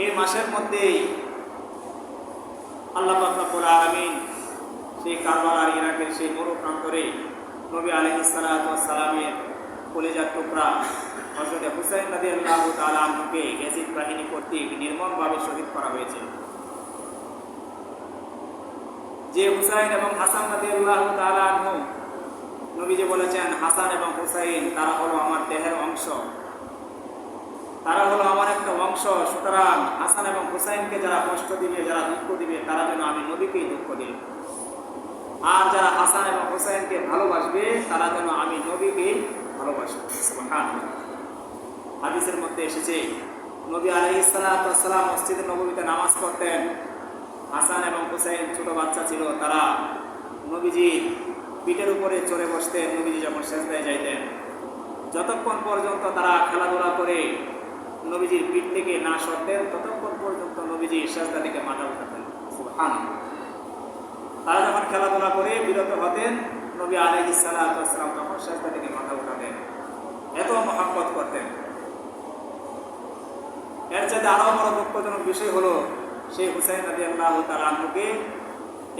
এই মাসের মধ্যেই আল্লাহ রব্বুল আলমিন সেই কারবালার ইরাকের সেই মরু প্রান্তরে নবী আলহ সালামের কলেজার টুকরা হজরত হুসাইন নদী আল্লাহ তালকে গেজিদ বাহিনী কর্তৃক নির্মমভাবে শহীদ করা হয়েছে। যে হুসাইন এবং হাসান নদী আল্লাহ তালু যে বলেছেন, হাসান এবং হুসাইন, তারা হলো আমার দেহের অংশ। তারা হলো আমার একটা অংশ। সুতরাং হাসান এবং হুসাইনকে যারা কষ্ট দিবে, যারা দুঃখ দিবে, তারা যেন আমি নবীকেই দুঃখ দিই। আর যারা হাসান এবং হুসাইনকে ভালোবাসবে, তারা যেন আমি নবীকেই ভালোবাসবো হাদিসের মধ্যে এসেছে, নবী আলাই ইসালাতাম মসজিদে নবীতে নামাজ পড়তেন। হাসান এবং হুসাইন ছোট বাচ্চা ছিল, তারা নবীজি পিঠের উপরে চড়ে বসতেন। নবীজি যখন শেষদায় যাইতেন, যতক্ষণ পর্যন্ত তারা খেলাধুলা করে নবীজির পিঠ থেকে না সরতেন, ততক্ষণ পর্যন্ত নবীজি শেষদা থেকে মাথা উঠাতেন। সুবহানাল্লাহ। তারা যখন খেলাধুলা করে বিরত হতেন, নবী আলহ ইসালাম তখন শেষদা থেকে মাথা উঠাতেন। এত মহাব্বত করতেন। এর চাইতে আরও বড় দুঃখজনক বিষয় হলো সেই হুসাইন নদী আল্লাহ তার তালুকে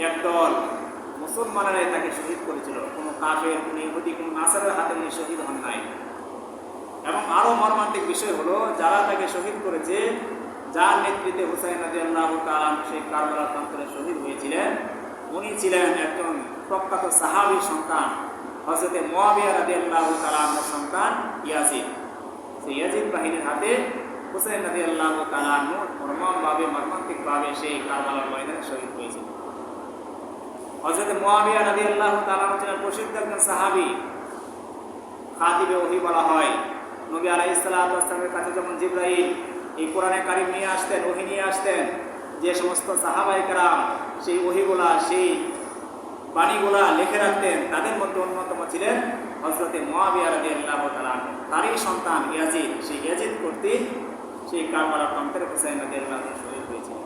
একদল মুসলমানেরাই তাকে শহীদ করেছিল। কোনো কাফের, কোনো ইহুদি, কোনো নাসারের হাতে নিয়ে শহীদ হন নাই। এবং আরও মর্মান্তিক বিষয় হলো যারা তাকে শহীদ করেছে, যার নেতৃত্বে হুসাইন নদী আল্লাহ তালাম সেই কারবালা প্রান্তরে শহীদ হয়েছিলেন, উনি ছিলেন একজন প্রখ্যাত সাহাবির সন্তান হজরতে মোয়াবিয়া রাদি আল্লাহ তালামের সন্তান ইয়াজিদ। সেই ইয়াজিদ বাহিনীর হাতে হুসাইন নদী আল্লাহ তালাম মর্মমভাবে মর্মান্তিকভাবে সেই কারবালার ময়দানে শহীদ হয়েছিল হজরতে মোয়াবিয়া নদী আল্লাহ কালাম ছিলেন প্রসিদ্ধ একজন সাহাবি। খাতিবে ওহি বলা হয়। নবী আলাই ইসলামের কাছে যখন জিব্রাহিম এই কোরআনে কারিম নিয়ে আসতেন, ওহি নিয়ে আসতেন, যে সমস্ত সাহাবাহিকরাম সেই ওহিগুলা, সেই বাণীগুলা লিখে রাখতেন, তাদের মধ্যে অন্যতম ছিলেন হজরতে মহাবিয়া আল্লাহ তালাম তারই সন্তান ইয়াজিদ। সেই ইয়াজিদ কর্তৃক সেই কারবার প্রান্তের হুসাইন রাজি আল্লাহ শহীদ হয়েছিল